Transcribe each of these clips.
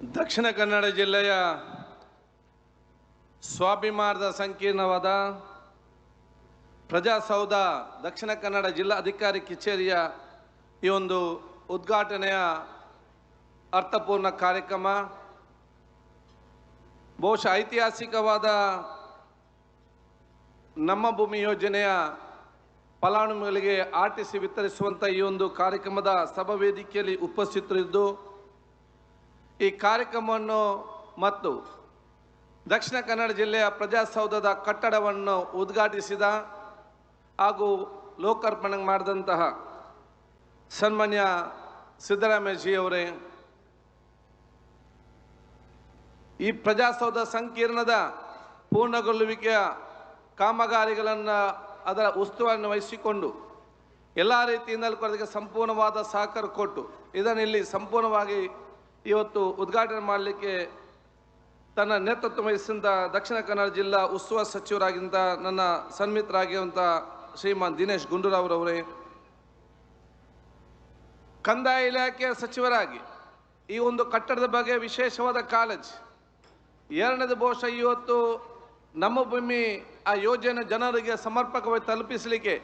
ದಕ್ಷಿಣ ಕನ್ನಡ ಜಿಲ್ಲೆಯ ಸ್ವಾಭಿಮಾನದ ಸಂಕೀರ್ಣವಾದ ಪ್ರಜಾಸೌಧ ದಕ್ಷಿಣ ಕನ್ನಡ ಜಿಲ್ಲಾ ಅಧಿಕಾರಿ ಕಚೇರಿಯ ಈ ಒಂದು ಉದ್ಘಾಟನೆಯ ಅರ್ಥಪೂರ್ಣ ಕಾರ್ಯಕ್ರಮ. ಬಹುಶಃ ಐತಿಹಾಸಿಕವಾದ ನಮ್ಮ ಭೂಮಿ ಯೋಜನೆಯ ಫಲಾನುಭವಿಗಳಿಗೆ ಆರ್ ಟಿ ವಿತರಿಸುವಂಥ ಈ ಒಂದು ಕಾರ್ಯಕ್ರಮದ ಸಭಾ ವೇದಿಕೆಯಲ್ಲಿ ಉಪಸ್ಥಿತರಿದ್ದು ಈ ಕಾರ್ಯಕ್ರಮವನ್ನು ಮತ್ತು ದಕ್ಷಿಣ ಕನ್ನಡ ಜಿಲ್ಲೆಯ ಪ್ರಜಾಸೌಧದ ಕಟ್ಟಡವನ್ನು ಉದ್ಘಾಟಿಸಿದ ಹಾಗೂ ಲೋಕಾರ್ಪಣೆ ಮಾಡಿದಂತಹ ಸನ್ಮಾನ್ಯ ಸಿದ್ದರಾಮಯ್ಯಜಿಯವರೇ, ಈ ಪ್ರಜಾಸೌಧ ಸಂಕೀರ್ಣದ ಪೂರ್ಣಗೊಳ್ಳುವಿಕೆಯ ಕಾಮಗಾರಿಗಳನ್ನು ಅದರ ಉಸ್ತುವಾರಿಯನ್ನು ವಹಿಸಿಕೊಂಡು ಎಲ್ಲ ರೀತಿಯಿಂದಲೂ ಅದಕ್ಕೆ ಸಂಪೂರ್ಣವಾದ ಸಹಕಾರ ಕೊಟ್ಟು ಇದನ್ನು ಇಲ್ಲಿ ಸಂಪೂರ್ಣವಾಗಿ ಇವತ್ತು ಉದ್ಘಾಟನೆ ಮಾಡಲಿಕ್ಕೆ ತನ್ನ ನೇತೃತ್ವ ವಹಿಸಿದ ದಕ್ಷಿಣ ಕನ್ನಡ ಜಿಲ್ಲಾ ಉಸ್ತುವಾರಿ ಸಚಿವರಾಗಿದ್ದ ನನ್ನ ಸನ್ಮಿತರಾಗಿರುವಂಥ ಶ್ರೀಮಾನ್ ದಿನೇಶ್ ಗುಂಡೂರಾವ್ರವರೇ ಕಂದಾಯ ಇಲಾಖೆಯ ಸಚಿವರಾಗಿ ಈ ಒಂದು ಕಟ್ಟಡದ ಬಗ್ಗೆ ವಿಶೇಷವಾದ ಕಾಲೇಜ್ ಎರಡನೇದು ಬಹುಶಃ ಇವತ್ತು ನಮ್ಮ ಭೂಮಿ ಆ ಯೋಜನೆ ಜನರಿಗೆ ಸಮರ್ಪಕವಾಗಿ ತಲುಪಿಸಲಿಕ್ಕೆ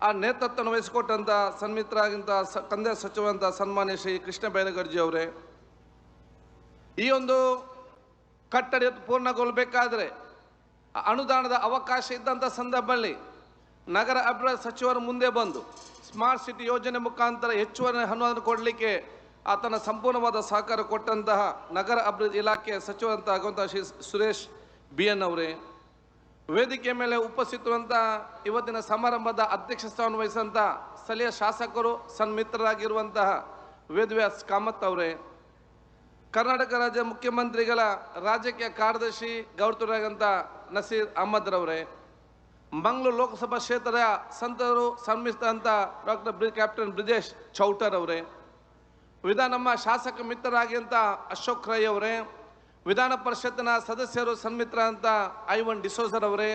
ಆ ನೇತೃತ್ವವನ್ನು ವಹಿಸಿಕೊಟ್ಟಂಥ ಸನ್ಮಿತರಾಗಿಂಥ ಸ, ಕಂದಾಯ ಸಚಿವರಂಥ ಸನ್ಮಾನ್ಯ ಶ್ರೀ ಕೃಷ್ಣ ಬೈರಗರ್ಜಿ ಅವರೇ ಈ ಒಂದು ಕಟ್ಟಡ ಪೂರ್ಣಗೊಳ್ಳಬೇಕಾದ್ರೆ ಅನುದಾನದ ಅವಕಾಶ ಇದ್ದಂಥ ಸಂದರ್ಭದಲ್ಲಿ ನಗರ ಅಭಿವೃದ್ಧಿ ಸಚಿವರು ಮುಂದೆ ಬಂದು ಸ್ಮಾರ್ಟ್ ಸಿಟಿ ಯೋಜನೆ ಮುಖಾಂತರ ಹೆಚ್ಚುವರಿ ಅನುದಾನ ಕೊಡಲಿಕ್ಕೆ ಆತನ ಸಂಪೂರ್ಣವಾದ ಸಹಕಾರ ಕೊಟ್ಟಂತಹ ನಗರ ಅಭಿವೃದ್ಧಿ ಇಲಾಖೆ ಸಚಿವರಂತಾಗುವಂತಹ ಶ್ರೀ ಸುರೇಶ್ ಬಿ ಎನ್ ಅವರೇ, ವೇದಿಕೆ ಮೇಲೆ ಉಪಸ್ಥಿತರುವಂಥ ಇವತ್ತಿನ ಸಮಾರಂಭದ ಅಧ್ಯಕ್ಷ ಸ್ಥಾನ ವಹಿಸಿದಂಥ ಸ್ಥಳೀಯ ಶಾಸಕರು, ಸನ್ಮಿತ್ರರಾಗಿರುವಂತಹ ವೇದವ್ಯಾಸ್ ಕಾಮತ್ ಅವರೇ ಕರ್ನಾಟಕ ರಾಜ್ಯ ಮುಖ್ಯಮಂತ್ರಿಗಳ ರಾಜಕೀಯ ಕಾರ್ಯದರ್ಶಿ ಗೌರ್ತರಾಗಂತ ನಸೀರ್ ಅಹಮದ್ ರವರೇ ಮಂಗಳೂರು ಲೋಕಸಭಾ ಕ್ಷೇತ್ರದ ಸಂತರು ಸನ್ಮಿಸಿದಂಥ ಡಾಕ್ಟರ್ ಬ್ರಿ, ಕ್ಯಾಪ್ಟನ್ ಬ್ರಿಜೇಶ್ ಚೌಟರ್ ಅವರೇ ವಿಧಾನ ನಮ್ಮ ಶಾಸಕ ಮಿತ್ರರಾಗಿಂತ ಅಶೋಕ್ ರೈ ಅವರೇ ವಿಧಾನ ಪರಿಷತ್ನ ಸದಸ್ಯರು ಸನ್ಮಿತ್ರ ಅಂತ ಐವನ್ ಡಿಸೋಸರ್ ಅವರೇ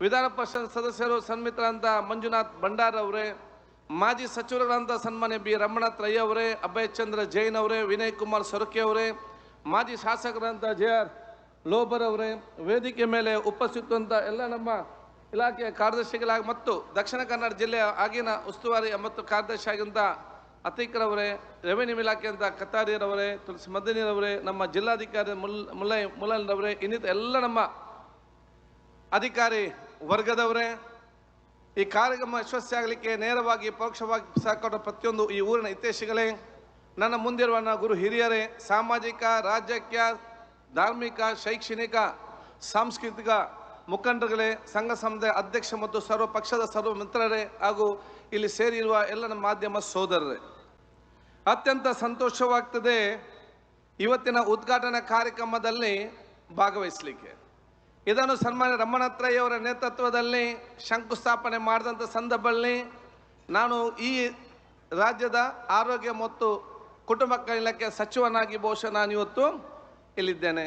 ವಿಧಾನ ಪರಿಷತ್ ಸದಸ್ಯರು ಸನ್ಮಿತ್ರ ಅಂತ ಮಂಜುನಾಥ್ ಭಂಡಾರ್ ಅವರೇ ಮಾಜಿ ಸಚಿವರುಗಳಂತ ಸನ್ಮಾನ್ಯ ಬಿ ರಮಣಾಥ್ ರೈ ಅವರೇ, ಅಭಯ್ ಚಂದ್ರ ಜೈನ್ ಅವರೇ, ವಿನಯ್ ಕುಮಾರ್ ಸೊರಕೆ ಅವರೇ, ಮಾಜಿ ಶಾಸಕರಂತ ಜೆ ಆರ್ ಲೋಬರ್ ಅವರೇ, ವೇದಿಕೆ ಮೇಲೆ ಉಪಸ್ಥಿತಂತ ಎಲ್ಲ ನಮ್ಮ ಇಲಾಖೆಯ ಕಾರ್ಯದರ್ಶಿಗಳಾಗಿ ಮತ್ತು ದಕ್ಷಿಣ ಕನ್ನಡ ಜಿಲ್ಲೆಯ ಆಗಿನ ಉಸ್ತುವಾರಿ ಮತ್ತು ಕಾರ್ಯದರ್ಶಿ ಆಗಿದ್ದ ಅತೀಕ್ರವರೇ ರೆವೆನ್ಯೂ ಇಲಾಖೆ ಅಂತ ಕತ್ತಾರಿಯರವರೇ ತುಳಸಿ ಮದನಿರವರೇ ನಮ್ಮ ಜಿಲ್ಲಾಧಿಕಾರಿ ಮುಲ್ ಮುಲ್ಲೈ ಮುಲ್ಲನ್ರವರೇ ಇನ್ನಿತ ಎಲ್ಲ ನಮ್ಮ ಅಧಿಕಾರಿ ವರ್ಗದವರೇ ಈ ಕಾರ್ಯಕ್ರಮ ಯಶಸ್ವಿಯಾಗಲಿಕ್ಕೆ ನೇರವಾಗಿ ಪರೋಕ್ಷವಾಗಿ ಸಹಕಾರ ಪ್ರತಿಯೊಂದು ಈ ಊರಿನ ಹಿತೈಷಿಗಳೇ, ನನ್ನ ಮುಂದಿರುವ ಗುರು ಹಿರಿಯರೇ, ಸಾಮಾಜಿಕ, ರಾಜಕೀಯ, ಧಾರ್ಮಿಕ, ಶೈಕ್ಷಣಿಕ, ಸಾಂಸ್ಕೃತಿಕ ಮುಖಂಡರುಗಳೇ, ಸಂಘ ಸಮುದಾಯ ಅಧ್ಯಕ್ಷ ಮತ್ತು ಸರ್ವ ಪಕ್ಷದ ಸರ್ವ ಮಿತ್ರರೇ ಹಾಗೂ ಇಲ್ಲಿ ಸೇರಿರುವ ಎಲ್ಲ ನಮ್ಮ ಮಾಧ್ಯಮ ಸೋದರರೇ. ಅತ್ಯಂತ ಸಂತೋಷವಾಗ್ತದೆ ಇವತ್ತಿನ ಉದ್ಘಾಟನಾ ಕಾರ್ಯಕ್ರಮದಲ್ಲಿ ಭಾಗವಹಿಸಲಿಕ್ಕೆ. ಇದನ್ನು ಸನ್ಮಾನ್ಯ ರಮ್ಮನತ್ರಯ್ಯವರ ನೇತೃತ್ವದಲ್ಲಿ ಶಂಕುಸ್ಥಾಪನೆ ಮಾಡಿದಂಥ ಸಂದರ್ಭದಲ್ಲಿ ನಾನು ಈ ರಾಜ್ಯದ ಆರೋಗ್ಯ ಮತ್ತು ಕುಟುಂಬ ಇಲಾಖೆ ಸಚಿವನಾಗಿ ಬಹುಶಃ ನಾನು ಇವತ್ತು ಇಲ್ಲಿದ್ದೇನೆ.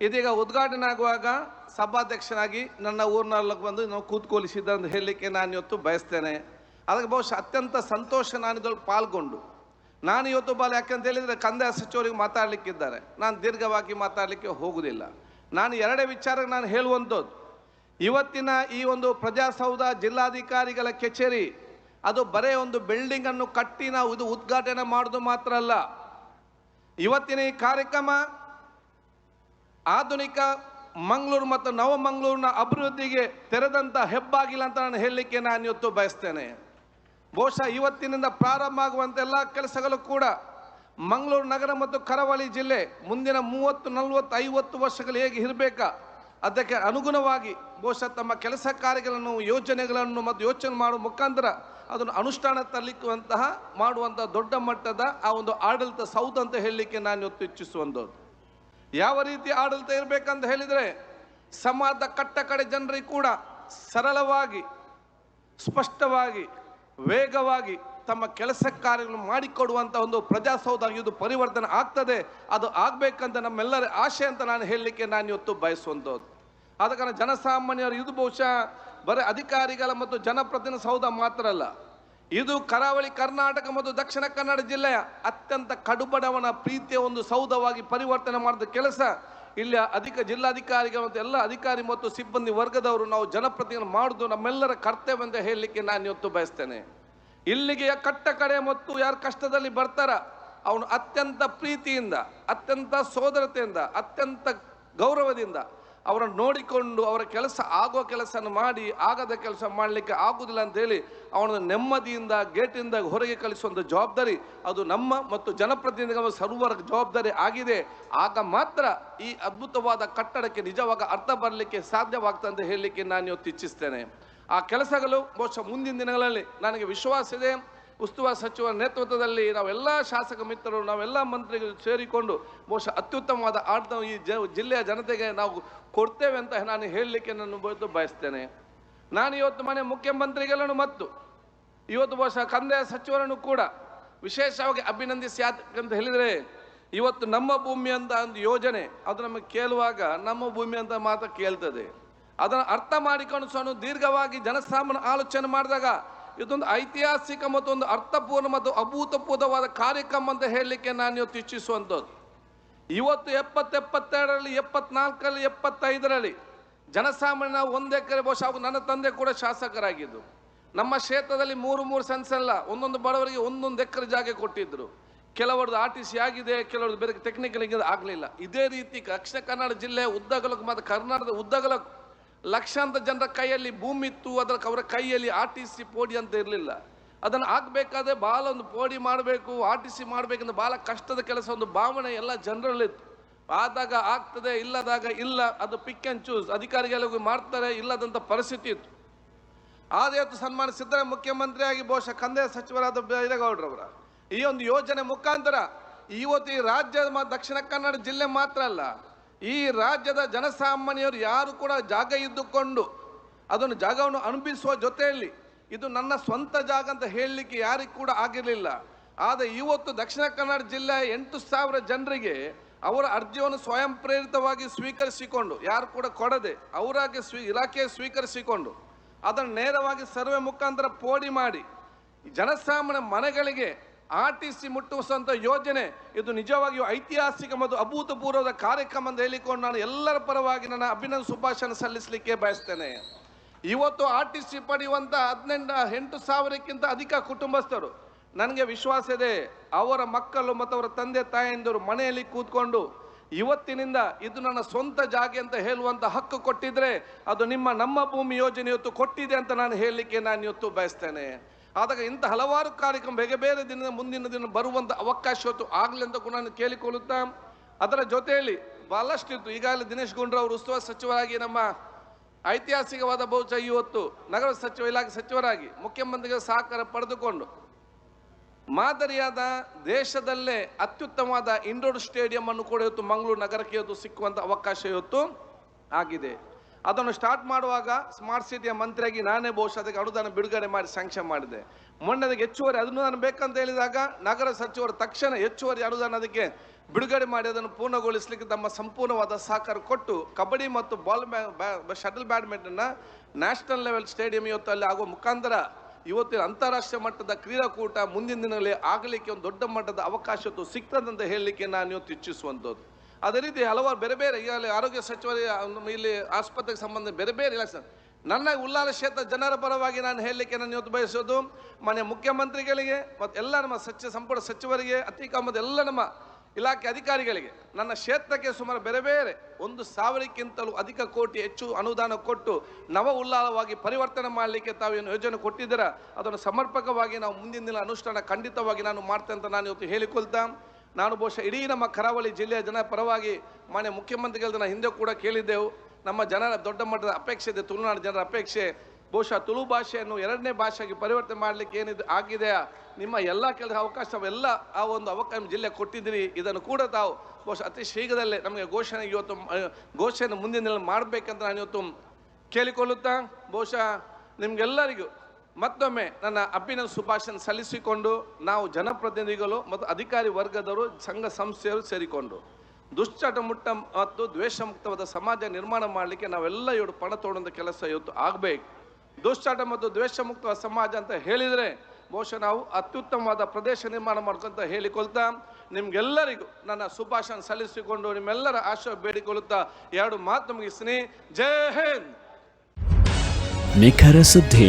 ಇದೀಗ ಉದ್ಘಾಟನೆ ಆಗುವಾಗ ಸಭಾಧ್ಯಕ್ಷನಾಗಿ ನನ್ನ ಊರಿನಲ್ಲಿ ಬಂದು ನಾವು ಕೂತ್ಕೊಳಿಸಿದ್ದ ಅಂತ ಹೇಳಲಿಕ್ಕೆ ನಾನು ಇವತ್ತು ಬಯಸ್ತೇನೆ. ಅದಕ್ಕೆ ಬಹುಶಃ ಅತ್ಯಂತ ಸಂತೋಷ ನಾನು ಇದ್ರಲ್ಲಿ ಪಾಲ್ಗೊಂಡು. ನಾನು ಇವತ್ತು ಬಾಲ ಯಾಕಂತ ಹೇಳಿದರೆ ಕಂದಾಯ ಸಚಿವರಿಗೆ ಮಾತಾಡಲಿಕ್ಕಿದ್ದಾರೆ. ನಾನು ದೀರ್ಘವಾಗಿ ಮಾತಾಡಲಿಕ್ಕೆ ಹೋಗುವುದಿಲ್ಲ. ನಾನು ಎರಡೇ ವಿಚಾರ ನಾನು ಹೇಳುವಂಥದ್ದು. ಇವತ್ತಿನ ಈ ಒಂದು ಪ್ರಜಾಸೌಧ ಜಿಲ್ಲಾಧಿಕಾರಿಗಳ ಕಚೇರಿ, ಅದು ಬರೇ ಒಂದು ಬಿಲ್ಡಿಂಗ್ ಅನ್ನು ಕಟ್ಟಿ ನಾವು ಇದು ಉದ್ಘಾಟನೆ ಮಾಡೋದು ಮಾತ್ರ ಅಲ್ಲ. ಇವತ್ತಿನ ಈ ಕಾರ್ಯಕ್ರಮ ಆಧುನಿಕ ಮಂಗಳೂರು ಮತ್ತು ನವಮಂಗಳೂರಿನ ಅಭಿವೃದ್ಧಿಗೆ ತೆರೆದಂಥ ಹೆಬ್ಬಾಗಿಲ್ಲ ಅಂತ ನಾನು ಹೇಳಲಿಕ್ಕೆ ನಾನು ಇವತ್ತು ಬಯಸ್ತೇನೆ. ಬಹುಶಃ ಇವತ್ತಿನಿಂದ ಪ್ರಾರಂಭ ಆಗುವಂಥ ಎಲ್ಲ ಕೆಲಸಗಳು ಕೂಡ ಮಂಗಳೂರು ನಗರ ಮತ್ತು ಕರಾವಳಿ ಜಿಲ್ಲೆ ಮುಂದಿನ ಮೂವತ್ತು, ನಲವತ್ತು, ಐವತ್ತು ವರ್ಷಗಳು ಹೇಗೆ ಇರಬೇಕಾ? ಅದಕ್ಕೆ ಅನುಗುಣವಾಗಿ ಬಹುಶಃ ತಮ್ಮ ಕೆಲಸ ಕಾರ್ಯಗಳನ್ನು, ಯೋಜನೆಗಳನ್ನು ಮತ್ತು ಯೋಚನೆ ಮಾಡುವ ಮುಖಾಂತರ ಅದನ್ನು ಅನುಷ್ಠಾನ ತರಲಿಕ್ಕುವಂತಹ ಮಾಡುವಂಥ ದೊಡ್ಡ ಮಟ್ಟದ ಆ ಒಂದು ಆಡಳಿತ ಸೌಧ ಅಂತ ಹೇಳಲಿಕ್ಕೆ ನಾನು ಇವತ್ತು ಇಚ್ಛಿಸುವಂಥದ್ದು ಯಾವ ರೀತಿ ಆಡಳಿತ ಇರಬೇಕಂತ ಹೇಳಿದರೆ, ಸಮಾಜದ ಕಟ್ಟ ಕಡೆ ಜನರಿಗೆ ಕೂಡ ಸರಳವಾಗಿ, ಸ್ಪಷ್ಟವಾಗಿ, ವೇಗವಾಗಿ ತಮ್ಮ ಕೆಲಸ ಕಾರ್ಯಗಳನ್ನು ಮಾಡಿಕೊಡುವಂಥ ಒಂದು ಪ್ರಜಾಸೌಧ ಇದು ಪರಿವರ್ತನೆ ಆಗ್ತದೆ. ಅದು ಆಗಬೇಕಂತ ನಮ್ಮೆಲ್ಲರ ಆಶೆ ಅಂತ ನಾನು ಹೇಳಲಿಕ್ಕೆ ನಾನು ಇವತ್ತು ಬಯಸುವಂಥದ್ದು. ಆದ ಕಾರಣ ಜನಸಾಮಾನ್ಯರು ಇದು ಬಹುಶಃ ಬರೀ ಅಧಿಕಾರಿಗಳ ಮತ್ತು ಜನಪ್ರತಿನಿಧಿ ಸೌಧ ಮಾತ್ರ ಅಲ್ಲ. ಇದು ಕರಾವಳಿ ಕರ್ನಾಟಕ ಮತ್ತು ದಕ್ಷಿಣ ಕನ್ನಡ ಜಿಲ್ಲೆಯ ಅತ್ಯಂತ ಕಡುಬಡವನ ಪ್ರೀತಿಯ ಒಂದು ಸೌಧವಾಗಿ ಪರಿವರ್ತನೆ ಮಾಡಿದ ಕೆಲಸ. ಇಲ್ಲಿ ಅಧಿಕ ಜಿಲ್ಲಾಧಿಕಾರಿಗಳು ಮತ್ತು ಎಲ್ಲ ಅಧಿಕಾರಿ ಮತ್ತು ಸಿಬ್ಬಂದಿ ವರ್ಗದವರು ನಾವು ಜನಪ್ರತಿನಿಧಿ ಮಾಡುವುದು ನಮ್ಮೆಲ್ಲರ ಕರ್ತವ್ಯ ಅಂತ ಹೇಳಲಿಕ್ಕೆ ನಾನು ಇವತ್ತು ಬಯಸ್ತೇನೆ. ಇಲ್ಲಿಗೆ ಕಟ್ಟ ಕಡೆ ಮತ್ತು ಯಾರು ಕಷ್ಟದಲ್ಲಿ ಬರ್ತಾರ, ಅವನು ಅತ್ಯಂತ ಪ್ರೀತಿಯಿಂದ, ಅತ್ಯಂತ ಸೋದರತೆಯಿಂದ, ಅತ್ಯಂತ ಗೌರವದಿಂದ ಅವರನ್ನು ನೋಡಿಕೊಂಡು ಅವರ ಕೆಲಸ ಆಗೋ ಕೆಲಸನ ಮಾಡಿ, ಆಗದ ಕೆಲಸ ಮಾಡಲಿಕ್ಕೆ ಆಗುದಿಲ್ಲ ಅಂತ ಹೇಳಿ ಅವನನ್ನು ನೆಮ್ಮದಿಯಿಂದ, ಗೇಟಿಂದ ಹೊರಗೆ ಕಳಿಸುವಂಥ ಜವಾಬ್ದಾರಿ ಅದು ನಮ್ಮ ಮತ್ತು ಜನಪ್ರತಿನಿಧಿಗಳ ಸರ್ವರ ಜವಾಬ್ದಾರಿ ಆಗಿದೆ. ಆಗ ಮಾತ್ರ ಈ ಅದ್ಭುತವಾದ ಕಟ್ಟಡಕ್ಕೆ ನಿಜವಾಗ ಅರ್ಥ ಬರಲಿಕ್ಕೆ ಸಾಧ್ಯವಾಗ್ತದೆ ಅಂತ ಹೇಳಲಿಕ್ಕೆ ನಾನು ಇವತ್ತು ಇಚ್ಛಿಸ್ತೇನೆ. ಆ ಕೆಲಸಗಳು ಬಹುಶಃ ಮುಂದಿನ ದಿನಗಳಲ್ಲಿ ನನಗೆ ವಿಶ್ವಾಸ ಇದೆ. ಉಸ್ತುವಾರಿ ಸಚಿವರ ನೇತೃತ್ವದಲ್ಲಿ ನಾವೆಲ್ಲ ಶಾಸಕ ಮಿತ್ರರು, ನಾವೆಲ್ಲ ಮಂತ್ರಿಗಳು ಸೇರಿಕೊಂಡು ಬಹುಶಃ ಅತ್ಯುತ್ತಮವಾದ ಆಡಳಿತ ಈ ಜಿಲ್ಲೆಯ ಜನತೆಗೆ ನಾವು ಕೊಡ್ತೇವೆ ಅಂತ ನಾನು ಹೇಳಲಿಕ್ಕೆ ನಾನು ಬಯಸ್ತೇನೆ. ನಾನು ಇವತ್ತು ಮನೆ ಮುಖ್ಯಮಂತ್ರಿಗಳನ್ನು ಮತ್ತು ಇವತ್ತು ಬಹುಶಃ ಕಂದಾಯ ಸಚಿವರನ್ನು ಕೂಡ ವಿಶೇಷವಾಗಿ ಅಭಿನಂದಿಸಿ ಯಾಕಂತ ಹೇಳಿದರೆ, ಇವತ್ತು ನಮ್ಮ ಭೂಮಿ ಅಂತ ಒಂದು ಯೋಜನೆ, ಅದು ನಮಗೆ ಕೇಳುವಾಗ ನಮ್ಮ ಭೂಮಿ ಅಂತ ಮಾತ್ರ ಕೇಳ್ತದೆ. ಅದನ್ನು ಅರ್ಥ ಮಾಡಿಕೊಂಡು ಸಹ ದೀರ್ಘವಾಗಿ ಜನಸಾಮಾನ್ಯ ಆಲೋಚನೆ ಮಾಡಿದಾಗ ಇದೊಂದು ಐತಿಹಾಸಿಕ ಮತ್ತೊಂದು ಅರ್ಥಪೂರ್ಣ ಮತ್ತು ಅಭೂತಪೂರ್ವವಾದ ಕಾರ್ಯಕ್ರಮ ಅಂತ ಹೇಳಲಿಕ್ಕೆ ನಾನು ಇವತ್ತು ಇಚ್ಛಿಸುವಂಥದ್ದು. ಇವತ್ತು ಎಪ್ಪತ್ತೆಪ್ಪತ್ತೆರಡರಲ್ಲಿ, ಎಪ್ಪತ್ನಾಲ್ಕರಲ್ಲಿ, ಎಪ್ಪತ್ತೈದರಲ್ಲಿ ಜನಸಾಮಾನ್ಯ ಒಂದು ಎಕರೆ ಬಹುಶಃ ನನ್ನ ತಂದೆ ಕೂಡ ಶಾಸಕರಾಗಿದ್ದು. ನಮ್ಮ ಕ್ಷೇತ್ರದಲ್ಲಿ ಮೂರು ಮೂರು ಸೆನ್ಸ್ ಅಲ್ಲ, ಒಂದೊಂದು ಬಡವರಿಗೆ ಒಂದೊಂದು ಎಕರೆ ಜಾಗ ಕೊಟ್ಟಿದ್ದರು ಕೆಲವರದ್ದು ಆರ್ ಟಿ ಸಿ ಆಗಿದೆ, ಕೆಲವರದ್ದು ಬೇರೆ ಟೆಕ್ನಿಕಲ್ ಆಗಲಿಲ್ಲ. ಇದೇ ರೀತಿ ದಕ್ಷಿಣ ಕನ್ನಡ ಜಿಲ್ಲೆ ಉದ್ದಗಲಕ್ಕೂ ಮತ್ತು ಕರ್ನಾಟಕದ ಉದ್ದಗಲಕ್ಕೂ ಲಕ್ಷಾಂತರ ಜನರ ಕೈಯಲ್ಲಿ ಭೂಮಿ ಇತ್ತು, ಅದರ ಅವರ ಕೈಯಲ್ಲಿ ಆರ್ ಟಿ ಸಿ ಪೋಡಿ ಅಂತ ಇರಲಿಲ್ಲ. ಅದನ್ನು ಹಾಕಬೇಕಾದ್ರೆ ಭಾಳ ಒಂದು ಪೋಡಿ ಮಾಡಬೇಕು, ಆರ್ ಟಿ ಸಿ ಮಾಡಬೇಕಂದ್ರೆ ಭಾಳ ಕಷ್ಟದ ಕೆಲಸ, ಒಂದು ಭಾವನೆ ಎಲ್ಲ ಜನರಲ್ಲಿತ್ತು. ಆದಾಗ ಆಗ್ತದೆ, ಇಲ್ಲದಾಗ ಇಲ್ಲ, ಅದು ಪಿಕ್ ಆ್ಯಂಡ್ ಚೂಸ್ ಅಧಿಕಾರಿಗಳು ಮಾಡ್ತಾರೆ ಇಲ್ಲದಂಥ ಪರಿಸ್ಥಿತಿ ಇತ್ತು. ಆದರೆ ಇವತ್ತು ಸನ್ಮಾನ ಮುಖ್ಯಮಂತ್ರಿಯಾಗಿ ಬಹುಶಃ ಕಂದಾಯ ಸಚಿವರಾದ ಬೈರೇಗೌಡರವರ ಈ ಒಂದು ಯೋಜನೆ ಮುಖಾಂತರ, ಇವತ್ತು ಈ ರಾಜ್ಯದ ದಕ್ಷಿಣ ಕನ್ನಡ ಜಿಲ್ಲೆ ಮಾತ್ರ ಅಲ್ಲ ಈ ರಾಜ್ಯದ ಜನಸಾಮಾನ್ಯರು ಯಾರು ಕೂಡ ಜಾಗ ಇದ್ದುಕೊಂಡು ಅದನ್ನು ಜಾಗವನ್ನು ಅನುಭವಿಸುವ ಜೊತೆಯಲ್ಲಿ ಇದು ನನ್ನ ಸ್ವಂತ ಜಾಗ ಅಂತ ಹೇಳಲಿಕ್ಕೆ ಯಾರಿಗೂ ಕೂಡ ಆಗಿರಲಿಲ್ಲ. ಆದರೆ ಇವತ್ತು ದಕ್ಷಿಣ ಕನ್ನಡ ಜಿಲ್ಲೆಯ ಎಂಟು ಸಾವಿರ ಜನರಿಗೆ ಅವರ ಅರ್ಜಿಯನ್ನು ಸ್ವಯಂ ಪ್ರೇರಿತವಾಗಿ ಸ್ವೀಕರಿಸಿಕೊಂಡು, ಯಾರು ಕೂಡ ಕೊಡದೆ ಅವರಾಗಿ ಸ್ವೀ ಇಲಾಖೆ ಸ್ವೀಕರಿಸಿಕೊಂಡು ಅದನ್ನು ನೇರವಾಗಿ ಸರ್ವೆ ಮುಖಾಂತರ ಪೋಡಿ ಮಾಡಿ ಜನಸಾಮಾನ್ಯ ಮನೆಗಳಿಗೆ ಆರ್ ಟಿ ಸಿ ಮುಟ್ಟಿಸುವಂಥ ಯೋಜನೆ, ಇದು ನಿಜವಾಗಿಯೂ ಐತಿಹಾಸಿಕ ಮತ್ತು ಅಭೂತಪೂರ್ವದ ಕಾರ್ಯಕ್ರಮ ಅಂತ ಹೇಳಿಕೊಂಡು ನಾನು ಎಲ್ಲರ ಪರವಾಗಿ ನನ್ನ ಅಭಿನಂದ ಶುಭಾಶಯ ಸಲ್ಲಿಸಲಿಕ್ಕೆ ಬಯಸ್ತೇನೆ. ಇವತ್ತು ಆರ್ ಟಿ ಸಿ ಪಡೆಯುವಂಥ ಹದಿನೆಂಟು, ಎಂಟು ಸಾವಿರಕ್ಕಿಂತ ಅಧಿಕ ಕುಟುಂಬಸ್ಥರು, ನನಗೆ ವಿಶ್ವಾಸ ಇದೆ, ಅವರ ಮಕ್ಕಳು ಮತ್ತು ಅವರ ತಂದೆ, ತಾಯಂದಿರು ಮನೆಯಲ್ಲಿ ಕೂತ್ಕೊಂಡು ಇವತ್ತಿನಿಂದ ಇದು ನನ್ನ ಸ್ವಂತ ಜಾಗೆ ಅಂತ ಹೇಳುವಂತ ಹಕ್ಕು ಕೊಟ್ಟಿದ್ರೆ ಅದು ನಿಮ್ಮ ನಮ್ಮ ಭೂಮಿ ಯೋಜನೆ ಇವತ್ತು ಕೊಟ್ಟಿದೆ ಅಂತ ನಾನು ಹೇಳಲಿಕ್ಕೆ ನಾನು ಇವತ್ತು ಬಯಸ್ತೇನೆ. ಆದಾಗ ಇಂಥ ಹಲವಾರು ಕಾರ್ಯಕ್ರಮ ಬೇಗ ಬೇರೆ ದಿನದ ಮುಂದಿನ ದಿನ ಬರುವಂಥ ಅವಕಾಶ ಇವತ್ತು ಆಗಲಿ ಅಂತ ಕೂಡ ನಾನು ಕೇಳಿಕೊಳ್ಳುತ್ತಾ, ಅದರ ಜೊತೆಯಲ್ಲಿ ಬಹಳಷ್ಟು ಇತ್ತು ಈಗಾಗಲೇ ದಿನೇಶ್ ಗುಂಡ್ರವರು ಉಸ್ತುವಾರಿ ಸಚಿವರಾಗಿ ನಮ್ಮ ಐತಿಹಾಸಿಕವಾದ ಬಹುಶಃ ಇವತ್ತು ನಗರ ಸಚಿವ ಇಲಾಖೆ ಸಚಿವರಾಗಿ ಮುಖ್ಯಮಂತ್ರಿಗಳ ಸಹಕಾರ ಪಡೆದುಕೊಂಡು ಮಾದರಿಯಾದ ದೇಶದಲ್ಲೇ ಅತ್ಯುತ್ತಮವಾದ ಇಂಡೋರ್ ಸ್ಟೇಡಿಯಂ ಅನ್ನು ಕೂಡ ಇವತ್ತು ಮಂಗಳೂರು ನಗರಕ್ಕೆ ಇವತ್ತು ಸಿಕ್ಕುವಂಥ ಅವಕಾಶ ಇವತ್ತು ಆಗಿದೆ. ಅದನ್ನು ಸ್ಟಾರ್ಟ್ ಮಾಡುವಾಗ ಸ್ಮಾರ್ಟ್ ಸಿಟಿಯ ಮಂತ್ರಿಯಾಗಿ ನಾನೇ ಬಹುಶಃ ಅದಕ್ಕೆ ಅನುದಾನ ಬಿಡುಗಡೆ ಮಾಡಿ ಸ್ಯಾಂಕ್ಷನ್ ಮಾಡಿದೆ. ಮೊನ್ನೆ ಅದಕ್ಕೆ ಹೆಚ್ಚುವರಿ ಅನುದಾನ ಬೇಕಂತ ಹೇಳಿದಾಗ ನಗರ ಸಚಿವರು ತಕ್ಷಣ ಹೆಚ್ಚುವರಿ ಅನುದಾನ ಅದಕ್ಕೆ ಬಿಡುಗಡೆ ಮಾಡಿ ಅದನ್ನು ಪೂರ್ಣಗೊಳಿಸಲಿಕ್ಕೆ ತಮ್ಮ ಸಂಪೂರ್ಣವಾದ ಸಹಕಾರ ಕೊಟ್ಟು ಕಬಡ್ಡಿ ಮತ್ತು ಬಾಲ್ ಶಟಲ್ ಬ್ಯಾಡ್ಮಿಂಟನ್ನ ನ್ಯಾಷನಲ್ ಲೆವೆಲ್ ಸ್ಟೇಡಿಯಂ ಇವತ್ತು ಅಲ್ಲಿ ಆಗುವ ಮುಖಾಂತರ ಇವತ್ತಿನ ಅಂತಾರಾಷ್ಟ್ರೀಯ ಮಟ್ಟದ ಕ್ರೀಡಾಕೂಟ ಮುಂದಿನ ದಿನಗಳಲ್ಲಿ ಆಗಲಿಕ್ಕೆ ಒಂದು ದೊಡ್ಡ ಮಟ್ಟದ ಅವಕಾಶ ಸಿಗ್ತದಂತ ಹೇಳಲಿಕ್ಕೆ ನಾನು ಇವತ್ತು ಇಚ್ಛಿಸುವಂಥದ್ದು ಅದೇ ರೀತಿ ಹಲವಾರು ಬೇರೆ ಬೇರೆ ಈಗಾಗಲೇ ಆರೋಗ್ಯ ಸಚಿವರಿಗೆ ಇಲ್ಲಿ ಆಸ್ಪತ್ರೆಗೆ ಸಂಬಂಧ ಬೇರೆ ಬೇರೆ ಇಲಾಖೆ ನನ್ನ ಉಲ್ಲಾಲ ಕ್ಷೇತ್ರ ಜನರ ಪರವಾಗಿ ನಾನು ಹೇಳಲಿಕ್ಕೆ ನಾನು ಇವತ್ತು ಬಯಸೋದು ಮನೆ ಮುಖ್ಯಮಂತ್ರಿಗಳಿಗೆ ಮತ್ತು ಎಲ್ಲ ನಮ್ಮ ಸಚಿವ ಸಂಪುಟ ಸಚಿವರಿಗೆ ಅತಿಕ ಮತ್ತು ಎಲ್ಲ ನಮ್ಮ ಇಲಾಖೆ ಅಧಿಕಾರಿಗಳಿಗೆ, ನನ್ನ ಕ್ಷೇತ್ರಕ್ಕೆ ಸುಮಾರು ಬೇರೆ ಬೇರೆ ಒಂದು ಸಾವಿರಕ್ಕಿಂತಲೂ ಅಧಿಕ ಕೋಟಿ ಹೆಚ್ಚು ಅನುದಾನ ಕೊಟ್ಟು ನವ ಉಲ್ಲಾಲವಾಗಿ ಪರಿವರ್ತನೆ ಮಾಡಲಿಕ್ಕೆ ತಾವೇನು ಯೋಜನೆ ಕೊಟ್ಟಿದ್ದೀರಾ, ಅದನ್ನು ಸಮರ್ಪಕವಾಗಿ ನಾವು ಮುಂದಿನ ದಿನ ಅನುಷ್ಠಾನ ಖಂಡಿತವಾಗಿ ನಾನು ಮಾಡ್ತೇನೆ ಅಂತ ನಾನು ಇವತ್ತು ಹೇಳಿಕೊಳ್ತಾ ನಾನು ಬಹುಶಃ ಇಡೀ ನಮ್ಮ ಕರಾವಳಿ ಜಿಲ್ಲೆಯ ಜನ ಪರವಾಗಿ ಮಾನ್ಯ ಮುಖ್ಯಮಂತ್ರಿಗಳನ್ನ ಹಿಂದೆ ಕೂಡ ಕೇಳಿದ್ದೆವು. ನಮ್ಮ ಜನರ ದೊಡ್ಡ ಮಟ್ಟದ ಅಪೇಕ್ಷೆ ಇದೆ, ತುಳುನಾಡು ಜನರ ಅಪೇಕ್ಷೆ. ಬಹುಶಃ ತುಳು ಭಾಷೆಯನ್ನು ಎರಡನೇ ಭಾಷೆಗೆ ಪರಿವರ್ತನೆ ಮಾಡಲಿಕ್ಕೆ ಏನಿದೆ ಆಗಿದೆಯಾ ನಿಮ್ಮ ಎಲ್ಲ ಕೆಲಸ ಅವಕಾಶ, ಎಲ್ಲ ಆ ಒಂದು ಅವಕಾಶ ಜಿಲ್ಲೆ ಕೊಟ್ಟಿದ್ದೀರಿ. ಇದನ್ನು ಕೂಡ ತಾವು ಬಹುಶಃ ಅತಿ ಶೀಘ್ರದಲ್ಲೇ ನಮಗೆ ಘೋಷಣೆ ಇವತ್ತು ಘೋಷಣೆ ಮುಂದಿನ ದಿನ ಮಾಡಬೇಕಂತ ನಾನು ಇವತ್ತು ಕೇಳಿಕೊಳ್ಳುತ್ತಾ, ಬಹುಶಃ ನಿಮಗೆಲ್ಲರಿಗೂ ಮತ್ತೊಮ್ಮೆ ನನ್ನ ಅಭಿನಂದ ಶುಭಾಶಯ ಸಲ್ಲಿಸಿಕೊಂಡು ನಾವು ಜನಪ್ರತಿನಿಧಿಗಳು ಮತ್ತು ಅಧಿಕಾರಿ ವರ್ಗದವರು, ಸಂಘ ಸಂಸ್ಥೆಯವರು ಸೇರಿಕೊಂಡು ದುಶ್ಚಟ ಮುಟ್ಟ ಮತ್ತು ದ್ವೇಷ ಮುಕ್ತವಾದ ಸಮಾಜ ನಿರ್ಮಾಣ ಮಾಡಲಿಕ್ಕೆ ನಾವೆಲ್ಲ ಇವರು ಪಣ ತೋಡುವಂಥ ಕೆಲಸ ಇವತ್ತು ಆಗಬೇಕು. ದುಶ್ಚಟ ಮತ್ತು ದ್ವೇಷ ಮುಕ್ತವಾದ ಸಮಾಜ ಅಂತ ಹೇಳಿದರೆ ಬಹುಶಃ ನಾವು ಅತ್ಯುತ್ತಮವಾದ ಪ್ರದೇಶ ನಿರ್ಮಾಣ ಮಾಡ್ಕೊಂತ ಹೇಳಿಕೊಳ್ತಾ ನಿಮ್ಗೆಲ್ಲರಿಗೂ ನನ್ನ ಸುಭಾಷಣ ಸಲ್ಲಿಸಿಕೊಂಡು ನಿಮ್ಮೆಲ್ಲರ ಆಶಯ ಬೇಡಿಕೊಳ್ಳುತ್ತಾ ಎರಡು ಮಾತು ಮುಗಿಸ್ತೀನಿ. ಜೈ ಹಿಂದ್! ನಿಖರ ಸುದ್ದಿ.